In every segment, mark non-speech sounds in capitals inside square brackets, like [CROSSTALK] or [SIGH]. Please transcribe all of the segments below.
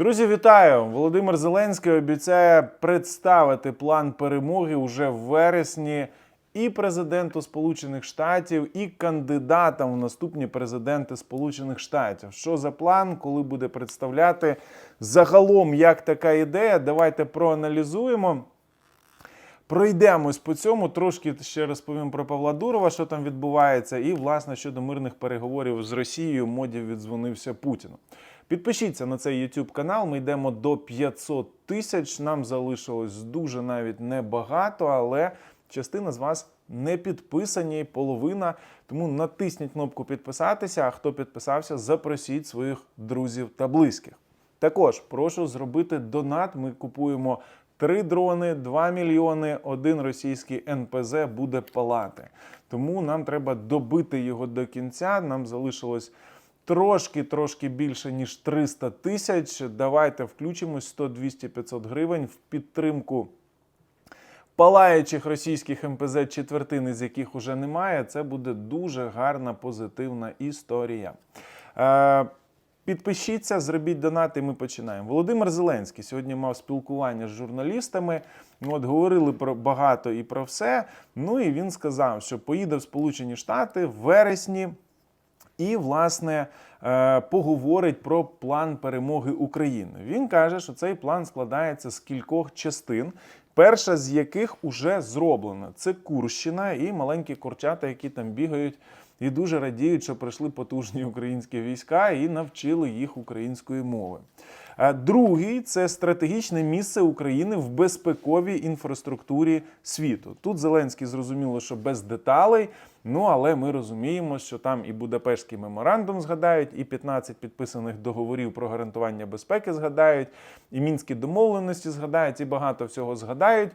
Друзі, вітаю! Володимир Зеленський обіцяє представити план перемоги уже в вересні і президенту Сполучених Штатів, і кандидатам в наступні президенти Сполучених Штатів. Що за план, коли буде представляти загалом, як така ідея? Давайте проаналізуємо. Пройдемось по цьому. Трошки ще розповім про Павла Дурова, що там відбувається, і власне щодо мирних переговорів з Росією, модів віддзвонився Путіну. Підпишіться на цей YouTube канал. Ми йдемо до 500 тисяч. Нам залишилось дуже навіть небагато, але частина з вас не підписані, половина. Тому натисніть кнопку підписатися. А хто підписався, запросіть своїх друзів та близьких. Також прошу зробити донат. Ми купуємо три дрони, 2 мільйони. Один російський НПЗ буде палати. Тому нам треба добити його до кінця. Нам залишилось трошки трошки більше ніж 300 тисяч. Давайте включимось 100, 200, 500 гривень в підтримку палаючих російських МПЗ, четвертини з яких уже немає. Це буде дуже гарна позитивна історія. Е, Підпишіться, зробіть донат, і ми починаємо. Володимир Зеленський сьогодні мав спілкування з журналістами. От говорили про багато і про все. Ну і він сказав, що поїде в Сполучені Штати в вересні. І, власне, е, поговорить про план перемоги України. Він каже, що цей план складається з кількох частин, перша з яких уже зроблена. Це Курщина і маленькі курчата, які там бігають і дуже радіють, що прийшли потужні [LAUGHS] українські війська і навчили їх української мови. Другий це стратегічне місце України в безпековій інфраструктурі світу. Тут Зеленський зрозуміло, що без деталей. Ну але ми розуміємо, що там і Будапештський меморандум згадають, і 15 підписаних договорів про гарантування безпеки згадають, і мінські домовленості згадають, і багато всього згадають.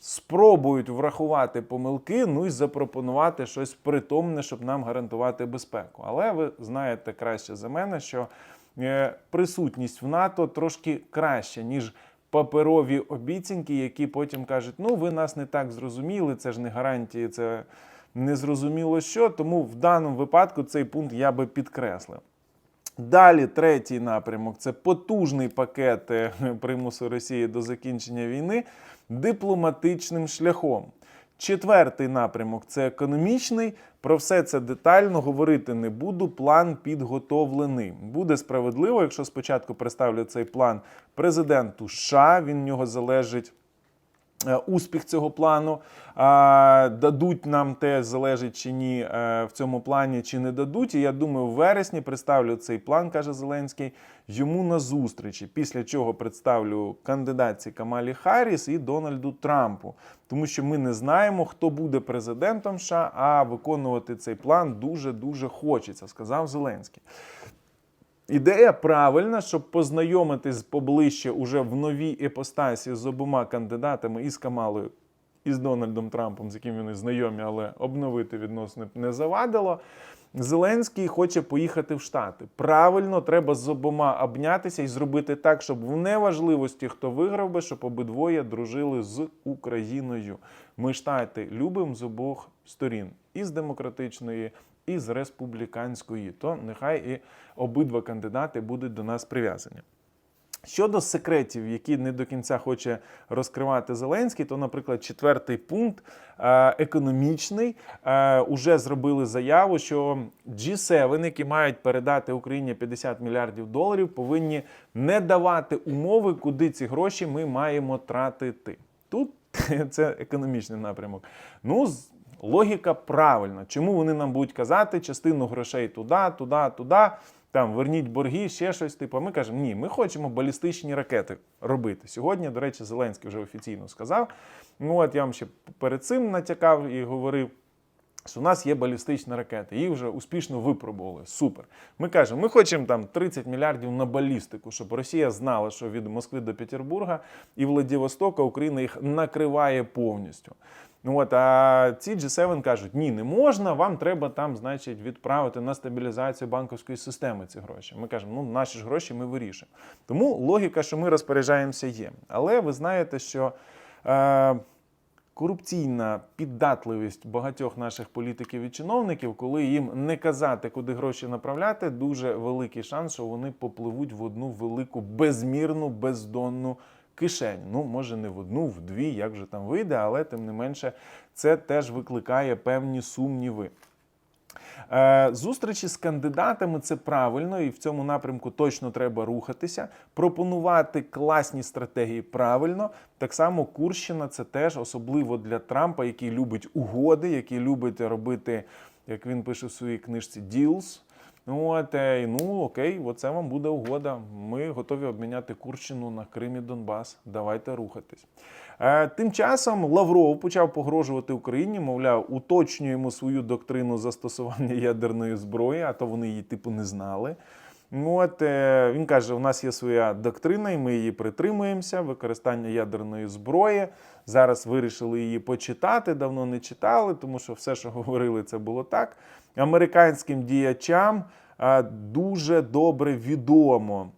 Спробують врахувати помилки, ну і запропонувати щось притомне, щоб нам гарантувати безпеку. Але ви знаєте краще за мене, що присутність в НАТО трошки краща, ніж паперові обіцянки, які потім кажуть: ну ви нас не так зрозуміли, це ж не гарантії, це не зрозуміло що. Тому в даному випадку цей пункт я би підкреслив. Далі третій напрямок це потужний пакет е, [LAUGHS] примусу Росії до закінчення війни дипломатичним шляхом. Четвертий напрямок це економічний. Про все це детально говорити не буду. План підготовлений. Буде справедливо, якщо спочатку представлю цей план президенту США. Він в нього залежить. Е, Успіх цього плану дадуть нам те, залежить чи ні е, в цьому плані, чи не дадуть. І я думаю, в вересні представлю цей план, каже Зеленський, йому на зустрічі. Після чого представлю кандидатці Камалі Харріс і Дональду Трампу, тому що ми не знаємо, хто буде президентом США, а виконувати цей план дуже дуже хочеться, сказав Зеленський. Ідея правильна, щоб познайомитись поближче уже в новій епостасі з обома кандидатами і з Камалою, і з Дональдом Трампом, з яким вони знайомі, але обновити відносини не завадило. Зеленський хоче поїхати в Штати. Правильно, треба з обома обнятися і зробити так, щоб в неважливості, хто виграв би, щоб обидвоє дружили з Україною. Ми штати любимо з обох сторін, і з демократичної, і з республіканської. То нехай і обидва кандидати будуть до нас прив'язані. Щодо секретів, які не до кінця хоче розкривати Зеленський, то, наприклад, четвертий пункт е, економічний. Е, Уже зробили заяву, що G7, які мають передати Україні 50 мільярдів доларів, повинні не давати умови, куди ці гроші ми маємо тратити. Тут [LAUGHS] це економічний напрямок. Ну, логіка правильна. Чому вони нам будуть казати частину грошей туди, туди, туди, там верніть борги, ще щось. Типу, ми кажемо, ні, ми хочемо балістичні ракети робити. Сьогодні, до речі, Зеленський вже офіційно сказав. Ну от я вам ще перед цим натякав і говорив. У нас є балістичні ракети, їх вже успішно випробували. Супер. Ми кажемо, ми хочемо там 30 мільярдів на балістику, щоб Росія знала, що від Москви до Петербурга і Владивостока Україна їх накриває повністю. Ну от, а ці G7 кажуть, ні, не можна, вам треба там, значить, відправити на стабілізацію банківської системи ці гроші. Ми кажемо, ну наші ж гроші ми вирішимо. Тому логіка, що ми розпоряджаємося, є. Але ви знаєте, що. Е, корупційна піддатливість багатьох наших політиків і чиновників, коли їм не казати, куди гроші направляти, дуже великий шанс, що вони попливуть в одну велику безмірну, бездонну кишень. Ну, може, не в одну, в дві, як же там вийде, але тим не менше, це теж викликає певні сумніви. Е, Зустрічі з кандидатами це правильно, і в цьому напрямку точно треба рухатися. Пропонувати класні стратегії правильно. Так само Курщина це теж особливо для Трампа, який любить угоди, який любить робити, як він пише в своїй книжці, deals. Ну, от, і, ну окей, оце вам буде угода. Ми готові обміняти Курщину на Крим і Донбас. Давайте рухатись. Е, тим часом Лавров почав погрожувати Україні, мовляв, уточнюємо свою доктрину застосування ядерної зброї, а то вони її типу не знали. Ну, От е, він каже: у нас є своя доктрина, і ми її притримуємося. Використання ядерної зброї. Зараз вирішили її почитати. Давно не читали, тому що все, що говорили, це було так. Американським діячам е, дуже добре відомо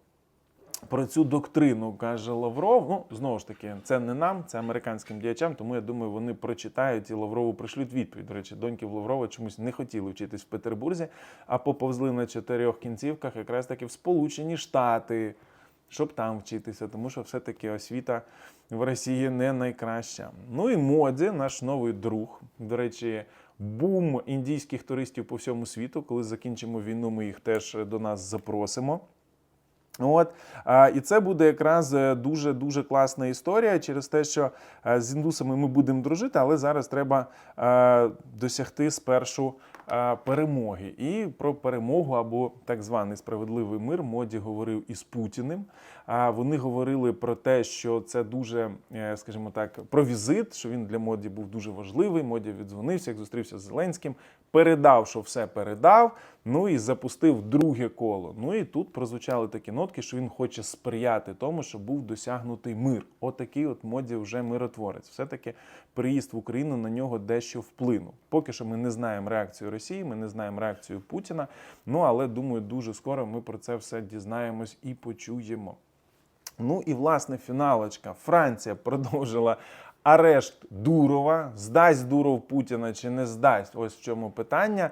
про цю доктрину, каже Лавров. Ну, знову ж таки, це не нам, це американським діячам, тому я думаю, вони прочитають і Лаврову пришлють відповідь. До речі, доньки Лаврова чомусь не хотіли вчитись в Петербурзі, а поповзли на чотирьох кінцівках якраз таки в Сполучені Штати, щоб там вчитися, тому що все-таки освіта в Росії не найкраща. Ну і моді, наш новий друг. До речі, бум індійських туристів по всьому світу. Коли закінчимо війну, ми їх теж до нас запросимо. От і це буде якраз дуже дуже класна історія через те, що е, з індусами ми будемо дружити, але зараз треба е, досягти спершу е, перемоги. І про перемогу або так званий справедливий мир моді говорив із Путіним. А вони говорили про те, що це дуже, е, скажімо так, про візит, що він для моді був дуже важливий. Моді віддзвонився, як зустрівся з Зеленським, передав, що все передав. Ну і запустив друге коло. Ну і тут прозвучали такі нотки, що він хоче сприяти тому, щоб був досягнутий мир. Отакий от моді вже миротворець. Все-таки приїзд в Україну на нього дещо вплинув. Поки що ми не знаємо реакцію Росії, ми не знаємо реакцію Путіна. Ну але думаю, дуже скоро ми про це все дізнаємось і почуємо. Ну і власне фіналочка. Франція продовжила арешт Дурова. Здасть Дуров Путіна чи не здасть? Ось в чому питання.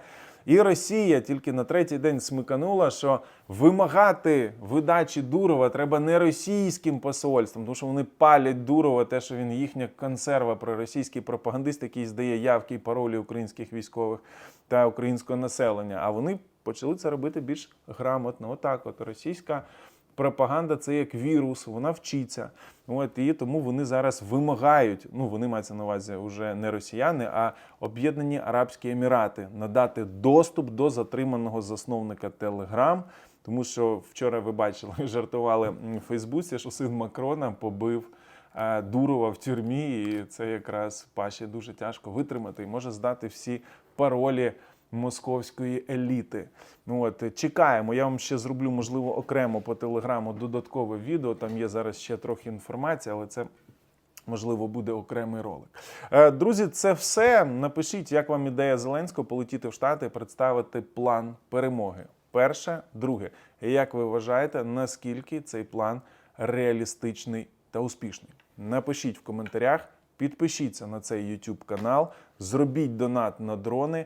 І Росія тільки на третій день смиканула, що вимагати видачі Дурова треба не російським посольством, тому що вони палять Дурова, те, що він їхня консерва проросійський пропагандист, який здає явки і паролі українських військових та українського населення. А вони почали це робити більш грамотно. Отак, от російська пропаганда це як вірус, вона вчиться. От і тому вони зараз вимагають. Ну вони маються на увазі вже не росіяни, а Об'єднані Арабські Емірати надати доступ до затриманого засновника Телеграм. Тому що вчора ви бачили, [LAUGHS] жартували в Фейсбуці, що син Макрона побив. е, Дурова в тюрмі, і це якраз Паші дуже тяжко витримати і може здати всі паролі московської еліти. Ну от чекаємо. Я вам ще зроблю, можливо, окремо по телеграму додаткове відео. Там є зараз ще трохи інформації, але це. Можливо, буде окремий ролик. Е, Друзі, це все. Напишіть, як вам ідея Зеленського полетіти в Штати і представити план перемоги. Перше, друге. Як ви вважаєте, наскільки цей план реалістичний та успішний? Напишіть в коментарях, підпишіться на цей YouTube канал, зробіть донат на дрони,